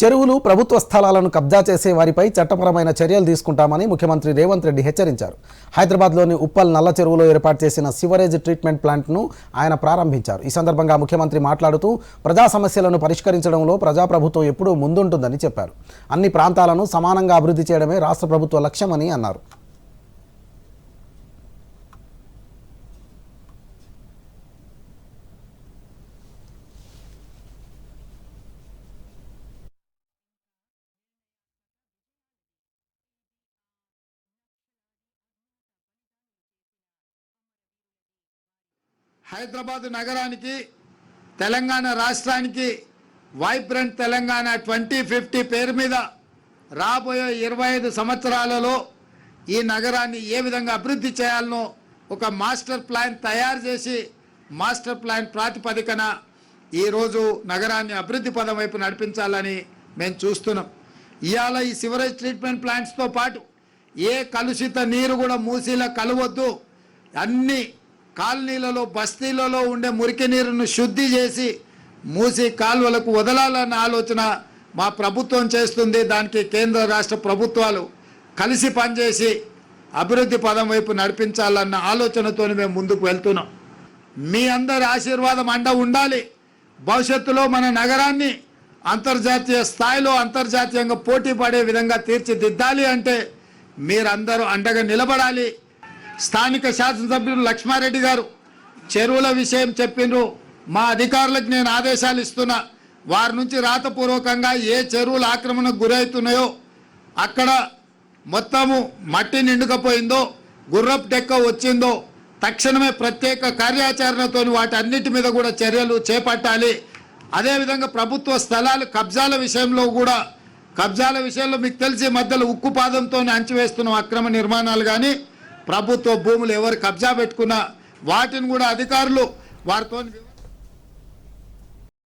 చెరువులు ప్రభుత్వ స్థలాలను కబ్జా చేసే వారిపై చట్టపరమైన చర్యలు తీసుకుంటామని ముఖ్యమంత్రి రేవంత్ రెడ్డి హెచ్చరించారు. హైదరాబాద్లోని ఉప్పల్ నల్ల చెరువులో ఏర్పాటు చేసిన సివరేజ్ ట్రీట్మెంట్ ప్లాంట్ను ఆయన ప్రారంభించారు. ఈ సందర్భంగా ముఖ్యమంత్రి మాట్లాడుతూ ప్రజా సమస్యలను పరిష్కరించడంలో ప్రజాప్రభుత్వం ఎప్పుడూ ముందుంటుందని చెప్పారు. అన్ని ప్రాంతాలను సమానంగా అభివృద్ధి చేయడమే రాష్ట్ర ప్రభుత్వ లక్ష్యమని అన్నారు. హైదరాబాద్ నగరానికి తెలంగాణ రాష్ట్రానికి వైబ్రెంట్ తెలంగాణ ట్వంటీ ఫిఫ్టీ పేరు మీద రాబోయే ఇరవై ఐదు సంవత్సరాలలో ఈ నగరాన్ని ఏ విధంగా అభివృద్ధి చేయాలనో ఒక మాస్టర్ ప్లాన్ తయారు చేసి మాస్టర్ ప్లాన్ ప్రాతిపదికన ఈరోజు నగరాన్ని అభివృద్ధి పదం వైపు నడిపించాలని మేము చూస్తున్నాం. ఇవాళ ఈ సివరేజ్ ట్రీట్మెంట్ ప్లాంట్స్తో పాటు ఏ కలుషిత నీరు కూడా మూసీలా కలవద్దు. అన్నీ కాలనీలలో బస్తీలలో ఉండే మురికి నీరును శుద్ధి చేసి మూసి కాలువలకు వదలాలన్న ఆలోచన మా ప్రభుత్వం చేస్తుంది. దానికి కేంద్ర రాష్ట్ర ప్రభుత్వాలు కలిసి పనిచేసి అభివృద్ధి పదం వైపు నడిపించాలన్న ఆలోచనతో మేము ముందుకు వెళ్తున్నాం. మీ అందరి ఆశీర్వాదం అండ ఉండాలి. భవిష్యత్తులో మన నగరాన్ని అంతర్జాతీయ స్థాయిలో అంతర్జాతీయంగా పోటీ పడే విధంగా తీర్చిదిద్దాలి అంటే మీరందరూ అండగా నిలబడాలి. స్థానిక శాసనసభ్యులు లక్ష్మారెడ్డి గారు చెరువుల విషయం చెప్పిండ్రు. మా అధికారులకు నేను ఆదేశాలు ఇస్తున్నా. వారి నుంచి రాతపూర్వకంగా ఏ చెరువులు ఆక్రమణకు గురవుతున్నాయో అక్కడ మొత్తము మట్టి నిండుకపోయిందో గుర్రపు డెక్క వచ్చిందో తక్షణమే ప్రత్యేక కార్యాచరణతో వాటి అన్నిటి మీద కూడా చర్యలు చేపట్టాలి. అదేవిధంగా ప్రభుత్వ స్థలాలు కబ్జాల విషయంలో కూడా కబ్జాల విషయంలో మీకు తెలిసి మధ్యలో ఉక్కు అంచి అంచివేస్తున్న అక్రమ నిర్మాణాలు కానీ ప్రభుత్వ భూములు ఎవరు కబ్జా పెట్టుకున్నా వాటిని కూడా అధికారులు వారితో